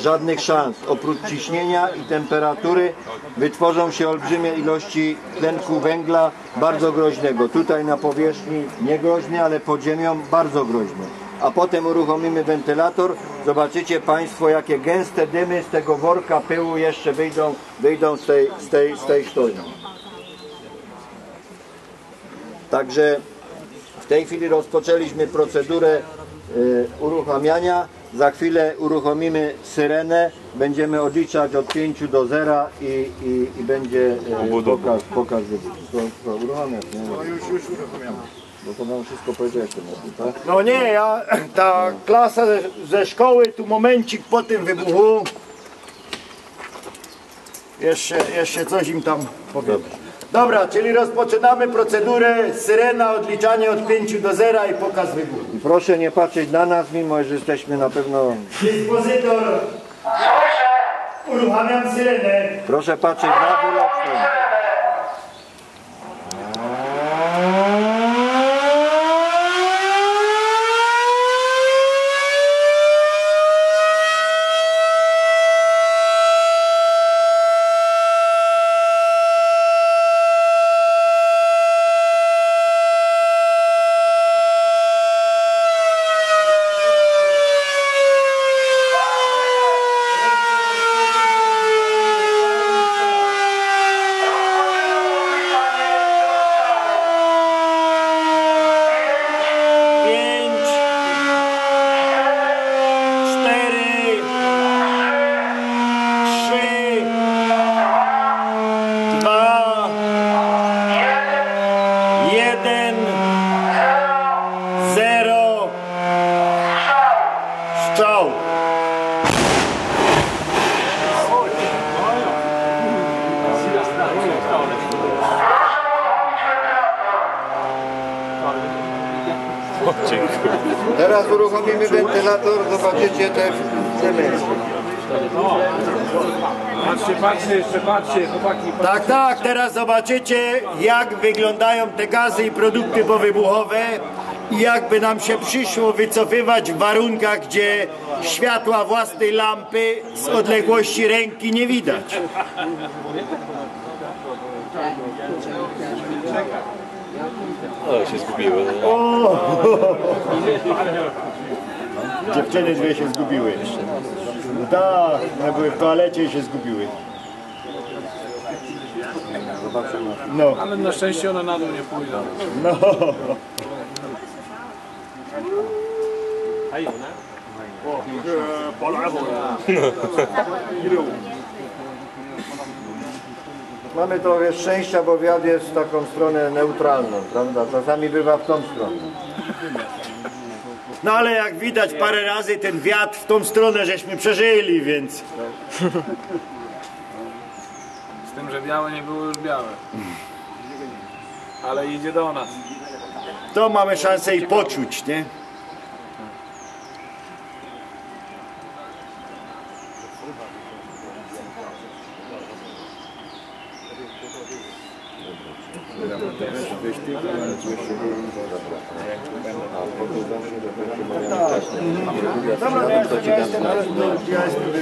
żadnych szans. Oprócz ciśnienia i temperatury wytworzą się olbrzymie ilości tlenku węgla bardzo groźnego. Tutaj na powierzchni nie groźny, ale pod ziemią bardzo groźny. A potem uruchomimy wentylator. Zobaczycie Państwo, jakie gęste dymy z tego worka pyłu jeszcze wyjdą, wyjdą z tej, z tej, z tej. Także w tej chwili rozpoczęliśmy procedurę y, uruchamiania. Za chwilę uruchomimy syrenę. Będziemy odliczać od 5 do 0 i, i, i będzie y, pokaz, pokaz wybuchu. To, to uruchamiać, nie? No już, już uruchamiamy. Bo to nam wszystko powiedziałeś, to mówi, tak? No nie, ja, ta klasa ze, ze szkoły, tu momencik po tym wybuchu. Jeszcze, jeszcze coś im tam powiem. Dobra, czyli rozpoczynamy procedurę syrena, odliczanie od 5 do 0 i pokaz wybuchu. Proszę nie patrzeć na nas, mimo że jesteśmy na pewno... Dyspozytor. Uruchamiam syrenę. Proszę patrzeć na Teraz uruchomimy wentylator, zobaczycie te dymy. Patrzcie, patrzcie, jeszcze patrzcie, chłopaki. Tak, tak, teraz zobaczycie jak wyglądają te gazy i produkty powybuchowe i jakby nam się przyszło wycofywać w warunkach, gdzie światła własnej lampy z odległości ręki nie widać. O, się zgubiły. Dziewczyny dwie się zgubiły. Tak, one były w toalecie i się zgubiły. No, Ale na szczęście one na dół nie pójdą. no. Mamy trochę szczęścia, bo wiatr jest w taką stronę neutralną, prawda? Czasami bywa w tą stronę. No ale jak widać parę razy ten wiatr w tą stronę żeśmy przeżyli, więc Z tym, że białe nie było już białe. Ale idzie do nas. to mamy szansę i poczuć, nie? Dobra, ja jestem,